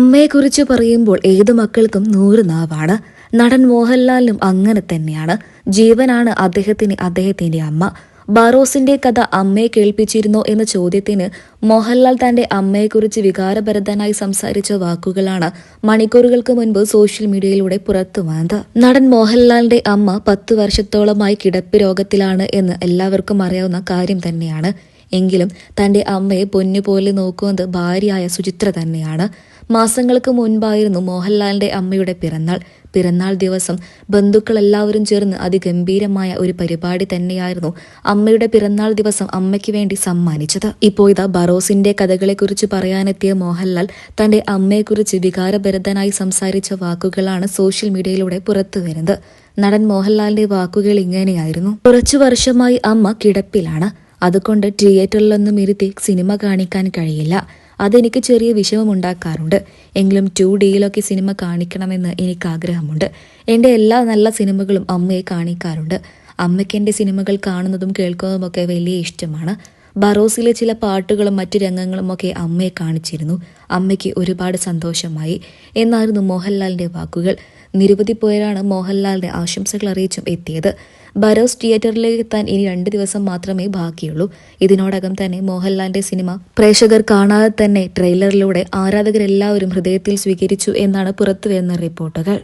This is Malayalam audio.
അമ്മയെക്കുറിച്ച് പറയുമ്പോൾ ഏത് മക്കൾക്കും നൂറ് നാവാണ്. നടൻ മോഹൻലാലിനും അങ്ങനെ തന്നെയാണ്. ജീവനാണ് അദ്ദേഹത്തിന് അദ്ദേഹത്തിന്റെ അമ്മ. ബറോസിന്റെ കഥ അമ്മയെ കേൾപ്പിച്ചിരുന്നോ എന്ന ചോദ്യത്തിന് മോഹൻലാൽ തന്റെ അമ്മയെക്കുറിച്ച് വികാരഭരതനായി സംസാരിച്ച വാക്കുകളാണ് മണിക്കൂറുകൾക്ക് മുൻപ് സോഷ്യൽ മീഡിയയിലൂടെ പുറത്തു വന്നത്. നടൻ മോഹൻലാലിന്റെ അമ്മ പത്ത് വർഷത്തോളമായി കിടപ്പ് രോഗത്തിലാണ് എന്ന് എല്ലാവർക്കും അറിയാവുന്ന കാര്യം തന്നെയാണ്. എങ്കിലും തന്റെ അമ്മയെ പൊന്നുപോലെ നോക്കുന്നത് ഭാര്യയായ സുചിത്ര തന്നെയാണ്. മാസങ്ങൾക്ക് മുൻപായിരുന്നു മോഹൻലാലിന്റെ അമ്മയുടെ പിറന്നാൾ. പിറന്നാൾ ദിവസം ബന്ധുക്കളെല്ലാവരും ചേർന്ന് അതിഗംഭീരമായ ഒരു പരിപാടി തന്നെയായിരുന്നു അമ്മയുടെ പിറന്നാൾ ദിവസം അമ്മയ്ക്ക് വേണ്ടി സമ്മാനിച്ചത്. ഇപ്പോൾ ഇതാ ബറോസിന്റെ കഥകളെക്കുറിച്ച് പറയാനെത്തിയ മോഹൻലാൽ തന്റെ അമ്മയെക്കുറിച്ച് വികാരഭരിതനായി സംസാരിച്ച വാക്കുകളാണ് സോഷ്യൽ മീഡിയയിലൂടെ പുറത്തുവരുന്നത് നടൻ മോഹൻലാലിന്റെ വാക്കുകൾ ഇങ്ങനെയായിരുന്നു. കുറച്ചു വർഷമായി അമ്മ കിടപ്പിലാണ്. അതുകൊണ്ട് തിയേറ്ററിലൊന്നും ഇരുത്തി സിനിമ കാണിക്കാൻ കഴിയില്ല. അതെനിക്ക് ചെറിയ വിഷമമുണ്ടാക്കാറുണ്ട്. എങ്കിലും ടു ഡിയിലൊക്കെ സിനിമ കാണിക്കണമെന്ന് എനിക്ക് ആഗ്രഹമുണ്ട് എന്റെ എല്ലാ നല്ല സിനിമകളും അമ്മയെ കാണിക്കാറുണ്ട്. അമ്മയ്ക്ക് എന്റെ സിനിമകൾ കാണുന്നതും കേൾക്കുന്നതുമൊക്കെ വലിയ ഇഷ്ടമാണ്. ബറോസിലെ ചില പാട്ടുകളും മറ്റു രംഗങ്ങളും ഒക്കെ അമ്മയെ കാണിച്ചിരുന്നു. അമ്മയ്ക്ക് ഒരുപാട് സന്തോഷമായി. എന്നായിരുന്നു മോഹൻലാലിന്റെ വാക്കുകൾ. നിരവധി പേരാണ് മോഹൻലാലിന്റെ ആശംസകൾ അറിയിച്ചും എത്തിയത്. ബറോസ് തിയേറ്ററിലേക്ക് എത്താൻ ഇനി രണ്ട് ദിവസം മാത്രമേ ബാക്കിയുള്ളൂ. ഇതിനോടകം തന്നെ മോഹൻലാലിന്റെ സിനിമ പ്രേക്ഷകർ കാണാതെ തന്നെ ട്രെയിലറിലൂടെ ആരാധകരെല്ലാവരും ഹൃദയത്തിൽ സ്വീകരിച്ചു എന്നാണ് പുറത്തുവരുന്ന റിപ്പോർട്ടുകൾ.